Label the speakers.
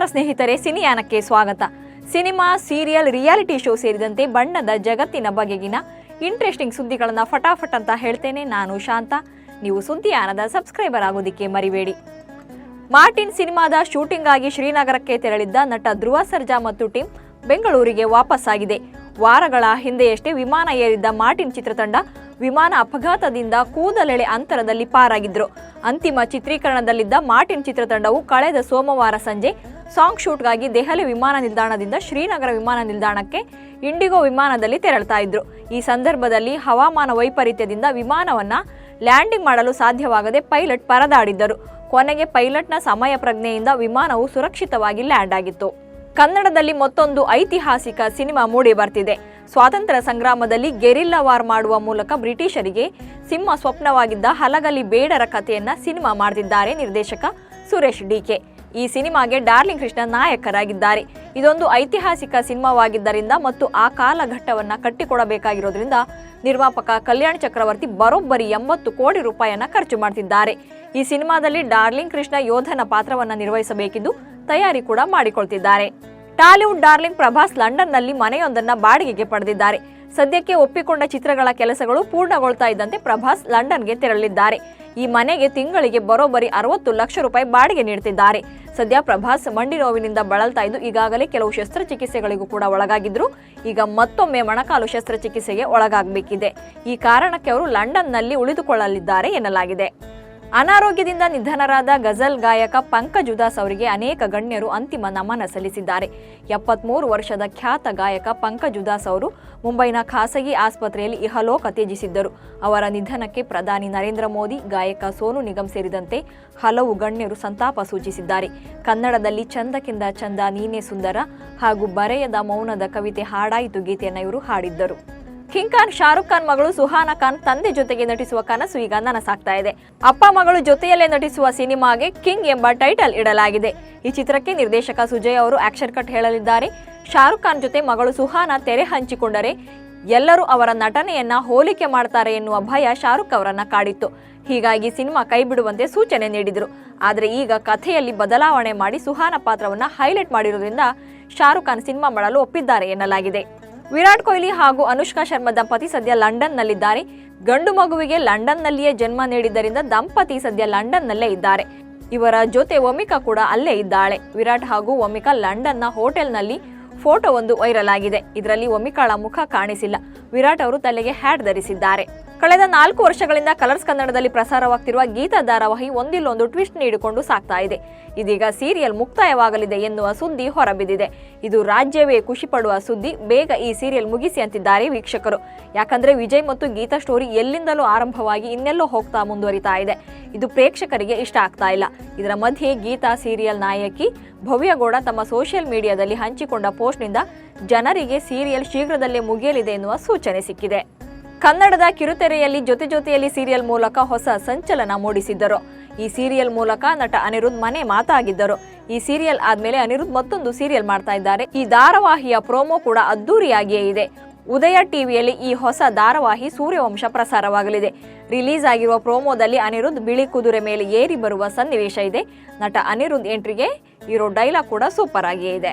Speaker 1: ನಮಸ್ಕಾರ ಸ್ನೇಹಿತರೆ, ಸಿನಿಯಾನಕ್ಕೆ ಸ್ವಾಗತ. ಸಿನಿಮಾ, ಸೀರಿಯಲ್, ರಿಯಾಲಿಟಿ ಶೋ ಸೇರಿದಂತೆ ಬಣ್ಣದ ಜಗತ್ತಿನ ಬಗೆಗಿನ ಇಂಟ್ರೆಸ್ಟಿಂಗ್ ಸುದ್ದಿಗಳನ್ನು ಫಟಾಫಟ್ ಅಂತ ಹೇಳ್ತೇನೆ ನಾನು ಶಾಂತ. ನೀವು ಸುದ್ದಿಯಾನದ ಸಬ್ಸ್ಕ್ರೈಬರ್ ಆಗೋದಿಕ್ಕೆ ಮರಿಬೇಡಿ. ಮಾರ್ಟಿನ್ ಸಿನಿಮಾದ ಶೂಟಿಂಗ್ ಆಗಿ ಶ್ರೀನಗರಕ್ಕೆ ತೆರಳಿದ್ದ ನಟ ಧ್ರುವ ಸರ್ಜಾ ಮತ್ತು ಟೀಮ್ ಬೆಂಗಳೂರಿಗೆ ವಾಪಸ್ಸಾಗಿದೆ ವಾರಗಳ ಹಿಂದೆಯಷ್ಟೇ ವಿಮಾನ ಏರಿದ್ದ ಮಾರ್ಟಿನ್ ಚಿತ್ರತಂಡ ವಿಮಾನ ಅಪಘಾತದಿಂದ ಕೂದಲೆಳೆ ಅಂತರದಲ್ಲಿ ಪಾರಾಗಿದ್ರು ಅಂತಿಮ ಚಿತ್ರೀಕರಣದಲ್ಲಿದ್ದ ಮಾರ್ಟಿನ್ ಚಿತ್ರತಂಡವು ಕಳೆದ ಸೋಮವಾರ ಸಂಜೆ ಸಾಂಗ್ ಶೂಟ್ಗಾಗಿ ದೆಹಲಿ ವಿಮಾನ ನಿಲ್ದಾಣದಿಂದ ಶ್ರೀನಗರ ವಿಮಾನ ನಿಲ್ದಾಣಕ್ಕೆ ಇಂಡಿಗೋ ವಿಮಾನದಲ್ಲಿ ತೆರಳ್ತಾ ಇದ್ರು. ಈ ಸಂದರ್ಭದಲ್ಲಿ ಹವಾಮಾನ ವೈಪರೀತ್ಯದಿಂದ ವಿಮಾನವನ್ನು ಲ್ಯಾಂಡಿಂಗ್ ಮಾಡಲು ಸಾಧ್ಯವಾಗದೆ ಪೈಲಟ್ ಪರದಾಡಿದ್ದರು. ಕೊನೆಗೆ ಪೈಲಟ್ನ ಸಮಯ ಪ್ರಜ್ಞೆಯಿಂದ ವಿಮಾನವು ಸುರಕ್ಷಿತವಾಗಿ ಲ್ಯಾಂಡ್ ಆಗಿತ್ತು. ಕನ್ನಡದಲ್ಲಿ ಮತ್ತೊಂದು ಐತಿಹಾಸಿಕ ಸಿನಿಮಾ ಮೂಡಿ ಬರ್ತಿದೆ. ಸ್ವಾತಂತ್ರ್ಯ ಸಂಗ್ರಾಮದಲ್ಲಿ ಗೆರಿಲ್ಲಾ ವಾರ್ ಮಾಡುವ ಮೂಲಕ ಬ್ರಿಟಿಷರಿಗೆ ಸಿಂಹ ಸ್ವಪ್ನವಾಗಿದ್ದ ಹಲಗಲಿ ಬೇಡರ ಕಥೆಯನ್ನ ಸಿನಿಮಾ ಮಾಡಿದ್ದಾರೆ ನಿರ್ದೇಶಕ ಸುರೇಶ್ ಡಿಕೆ ಈ ಸಿನಿಮಾಗೆ ಡಾರ್ಲಿಂಗ್ ಕೃಷ್ಣ ನಾಯಕರಾಗಿದ್ದಾರೆ. ಇದೊಂದು ಐತಿಹಾಸಿಕ ಸಿನಿಮಾವಾಗಿದ್ದರಿಂದ ಮತ್ತು ಆ ಕಾಲಘಟ್ಟವನ್ನು ಕಟ್ಟಿಕೊಡಬೇಕಾಗಿರೋದ್ರಿಂದ ನಿರ್ಮಾಪಕ ಕಲ್ಯಾಣ್ ಚಕ್ರವರ್ತಿ ಬರೋಬ್ಬರಿ ಎಂಬತ್ತು ಕೋಟಿ ರೂಪಾಯಿಯನ್ನ ಖರ್ಚು ಮಾಡ್ತಿದ್ದಾರೆ. ಈ ಸಿನಿಮಾದಲ್ಲಿ ಡಾರ್ಲಿಂಗ್ ಕೃಷ್ಣ ಯೋಧನ ಪಾತ್ರವನ್ನ ನಿರ್ವಹಿಸಬೇಕಿದ್ದು ತಯಾರಿ ಕೂಡ ಮಾಡಿಕೊಳ್ತಿದ್ದಾರೆ. ಟಾಲಿವುಡ್ ಡಾರ್ಲಿಂಗ್ ಪ್ರಭಾಸ್ ಲಂಡನ್ನಲ್ಲಿ ಮನೆಯೊಂದನ್ನ ಬಾಡಿಗೆಗೆ ಪಡೆದಿದ್ದಾರೆ. ಸದ್ಯಕ್ಕೆ ಒಪ್ಪಿಕೊಂಡ ಚಿತ್ರಗಳ ಕೆಲಸಗಳು ಪೂರ್ಣಗೊಳ್ತಾ ಇದ್ದಂತೆ ಪ್ರಭಾಸ್ ಲಂಡನ್ಗೆ ತೆರಳಿದ್ದಾರೆ. ಈ ಮನೆಗೆ ತಿಂಗಳಿಗೆ ಬರೋಬ್ಬರಿ ಅರವತ್ತು ಲಕ್ಷ ರೂಪಾಯಿ ಬಾಡಿಗೆ ನೀಡುತ್ತಿದ್ದಾರೆ ಸದ್ಯ ಪ್ರಭಾಸ್ ಮಂಡಿ ನೋವಿನಿಂದ ಬಳಲ್ತಾ ಇದ್ದು ಈಗಾಗಲೇ ಕೆಲವು ಶಸ್ತ್ರಚಿಕಿತ್ಸೆಗಳಿಗೂ ಕೂಡ ಒಳಗಾಗಿದ್ರು. ಈಗ ಮತ್ತೊಮ್ಮೆ ಮೊಣಕಾಲು ಶಸ್ತ್ರಚಿಕಿತ್ಸೆಗೆ ಒಳಗಾಗಬೇಕಿದೆ. ಈ ಕಾರಣಕ್ಕೆ ಅವರು ಲಂಡನ್ನಲ್ಲಿ ಉಳಿದುಕೊಳ್ಳಲಿದ್ದಾರೆ ಎನ್ನಲಾಗಿದೆ. ಅನಾರೋಗ್ಯದಿಂದ ನಿಧನರಾದ ಗಜಲ್ ಗಾಯಕ ಪಂಕಜ್ ಉದಾಸ್ ಅವರಿಗೆ ಅನೇಕ ಗಣ್ಯರು ಅಂತಿಮ ನಮನ ಸಲ್ಲಿಸಿದ್ದಾರೆ. ಎಪ್ಪತ್ಮೂರು ವರ್ಷದ ಖ್ಯಾತ ಗಾಯಕ ಪಂಕಜ್ ಉದಾಸ್ ಅವರು ಮುಂಬೈನ ಖಾಸಗಿ ಆಸ್ಪತ್ರೆಯಲ್ಲಿ ಇಹಲೋಕ ತ್ಯಜಿಸಿದ್ದರು. ಅವರ ನಿಧನಕ್ಕೆ ಪ್ರಧಾನಿ ನರೇಂದ್ರ ಮೋದಿ, ಗಾಯಕ ಸೋನು ನಿಗಮ್ ಸೇರಿದಂತೆ ಹಲವು ಗಣ್ಯರು ಸಂತಾಪ ಸೂಚಿಸಿದ್ದಾರೆ. ಕನ್ನಡದಲ್ಲಿ ಚಂದಕ್ಕಿಂತ ಚಂದ ನೀನೇ ಸುಂದರ ಹಾಗೂ ಬರೆಯದ ಮೌನದ ಕವಿತೆ ಹಾಡಾಯಿತು ಗೀತೆಯನ್ನು ಇವರು ಹಾಡಿದ್ದರು. ಕಿಂಗ್ ಖಾನ್, ಶಾರುಖ್ ಖಾನ್ ಮಗಳು ಸುಹಾನಾ ಖಾನ್ ತಂದೆ ಜೊತೆಗೆ ನಟಿಸುವ ಕನಸು ಈಗ ನನಸಾಗ್ತಾ ಇದೆ. ಅಪ್ಪ ಮಗಳು ಜೊತೆಯಲ್ಲೇ ನಟಿಸುವ ಸಿನಿಮಾಗೆ ಕಿಂಗ್ ಎಂಬ ಟೈಟಲ್ ಇಡಲಾಗಿದೆ. ಈ ಚಿತ್ರಕ್ಕೆ ನಿರ್ದೇಶಕ ಸುಜಯ್ ಅವರು ಆಕ್ಷನ್ ಕಟ್ ಹೇಳಲಿದ್ದಾರೆ. ಶಾರುಖ್ ಖಾನ್ ಜೊತೆ ಮಗಳು ಸುಹಾನಾ ತೆರೆ ಹಂಚಿಕೊಂಡರೆ ಎಲ್ಲರೂ ಅವರ ನಟನೆಯನ್ನ ಹೋಲಿಕೆ ಮಾಡ್ತಾರೆ ಎನ್ನುವ ಭಯ ಶಾರುಖ್ ಅವರನ್ನ ಕಾಡಿತ್ತು. ಹೀಗಾಗಿ ಸಿನಿಮಾ ಕೈಬಿಡುವಂತೆ ಸೂಚನೆ ನೀಡಿದರು. ಆದರೆ ಈಗ ಕಥೆಯಲ್ಲಿ ಬದಲಾವಣೆ ಮಾಡಿ ಸುಹಾನ ಪಾತ್ರವನ್ನ ಹೈಲೈಟ್ ಮಾಡಿರುವುದರಿಂದ ಶಾರುಖ್ ಖಾನ್ ಸಿನಿಮಾ ಮಾಡಲು ಒಪ್ಪಿದ್ದಾರೆ ಎನ್ನಲಾಗಿದೆ. ವಿರಾಟ್ ಕೊಹ್ಲಿ ಹಾಗೂ ಅನುಷ್ಕಾ ಶರ್ಮಾ ದಂಪತಿ ಸದ್ಯ ಲಂಡನ್ನಲ್ಲಿದ್ದಾರೆ. ಗಂಡು ಮಗುವಿಗೆ ಲಂಡನ್ನಲ್ಲಿಯೇ ಜನ್ಮ ನೀಡಿದ್ದರಿಂದ ದಂಪತಿ ಸದ್ಯ ಲಂಡನ್ನಲ್ಲೇ ಇದ್ದಾರೆ. ಇವರ ಜೊತೆ ಒಮಿಕಾ ಕೂಡ ಅಲ್ಲೇ ಇದ್ದಾಳೆ. ವಿರಾಟ್ ಹಾಗೂ ಒಮಿಕಾ ಲಂಡನ್ನ ಹೋಟೆಲ್ನಲ್ಲಿ ಫೋಟೋ ಒಂದು ವೈರಲ್ ಆಗಿದೆ. ಇದರಲ್ಲಿ ಒಮಿಕಾಳ ಮುಖ ಕಾಣಿಸಿಲ್ಲ. ವಿರಾಟ್ ಅವರು ತಲೆಗೆ ಹ್ಯಾಟ್ ಧರಿಸಿದ್ದಾರೆ. ಕಳೆದ ನಾಲ್ಕು ವರ್ಷಗಳಿಂದ ಕಲರ್ಸ್ ಕನ್ನಡದಲ್ಲಿ ಪ್ರಸಾರವಾಗ್ತಿರುವ ಗೀತಾ ಧಾರಾವಾಹಿ ಒಂದಿಲ್ಲೊಂದು ಟ್ವಿಸ್ಟ್ ನೀಡಿಕೊಂಡು ಸಾಕ್ತಾ ಇದೆ. ಇದೀಗ ಸೀರಿಯಲ್ ಮುಕ್ತಾಯವಾಗಲಿದೆ ಎನ್ನುವ ಸುದ್ದಿ ಹೊರಬಿದ್ದಿದೆ. ಇದು ರಾಜ್ಯವೇ ಖುಷಿ ಪಡುವ ಸುದ್ದಿ. ಬೇಗ ಈ ಸೀರಿಯಲ್ ಮುಗಿಸಿ ಅಂತಿದ್ದಾರೆ ವೀಕ್ಷಕರು. ಯಾಕಂದ್ರೆ ವಿಜಯ್ ಮತ್ತು ಗೀತಾ ಸ್ಟೋರಿ ಎಲ್ಲಿಂದಲೂ ಆರಂಭವಾಗಿ ಇನ್ನೆಲ್ಲೋ ಹೋಗ್ತಾ ಮುಂದುವರಿತಾ ಇದೆ. ಇದು ಪ್ರೇಕ್ಷಕರಿಗೆ ಇಷ್ಟ ಆಗ್ತಾ ಇಲ್ಲ. ಇದರ ಮಧ್ಯೆ ಗೀತಾ ಸೀರಿಯಲ್ ನಾಯಕಿ ಭವ್ಯಗೌಡ ತಮ್ಮ ಸೋಷಿಯಲ್ ಮೀಡಿಯಾದಲ್ಲಿ ಹಂಚಿಕೊಂಡ ಪೋಸ್ಟ್ನಿಂದ ಜನರಿಗೆ ಸೀರಿಯಲ್ ಶೀಘ್ರದಲ್ಲೇ ಮುಗಿಯಲಿದೆ ಎನ್ನುವ ಸೂಚನೆ ಸಿಕ್ಕಿದೆ. ಕನ್ನಡದ ಕಿರುತೆರೆಯಲ್ಲಿ ಜೊತೆ ಜೊತೆಯಲ್ಲಿ ಸೀರಿಯಲ್ ಮೂಲಕ ಹೊಸ ಸಂಚಲನ ಮೂಡಿಸಿದ್ದರು. ಈ ಸೀರಿಯಲ್ ಮೂಲಕ ನಟ ಅನಿರುದ್ಧ್ ಮನೆ ಮಾತಾಗಿದ್ದರು. ಈ ಸೀರಿಯಲ್ ಆದ್ಮೇಲೆ ಅನಿರುದ್ಧ ಮತ್ತೊಂದು ಸೀರಿಯಲ್ ಮಾಡ್ತಾ ಇದ್ದಾರೆ. ಈ ಧಾರಾವಾಹಿಯ ಪ್ರೋಮೋ ಕೂಡ ಅದ್ದೂರಿಯಾಗಿಯೇ ಇದೆ. ಉದಯ ಟಿವಿಯಲ್ಲಿ ಈ ಹೊಸ ಧಾರಾವಾಹಿ ಸೂರ್ಯವಂಶ ಪ್ರಸಾರವಾಗಲಿದೆ. ರಿಲೀಸ್ ಆಗಿರುವ ಪ್ರೋಮೋದಲ್ಲಿ ಅನಿರುದ್ಧ ಬಿಳಿ ಕುದುರೆ ಮೇಲೆ ಏರಿ ಬರುವ ಸನ್ನಿವೇಶ ಇದೆ. ನಟ ಅನಿರುದ್ಧ್ ಎಂಟ್ರಿಗೆ ಇರೋ ಡೈಲಾಗ್ ಕೂಡ ಸೂಪರ್ ಆಗಿಯೇ ಇದೆ.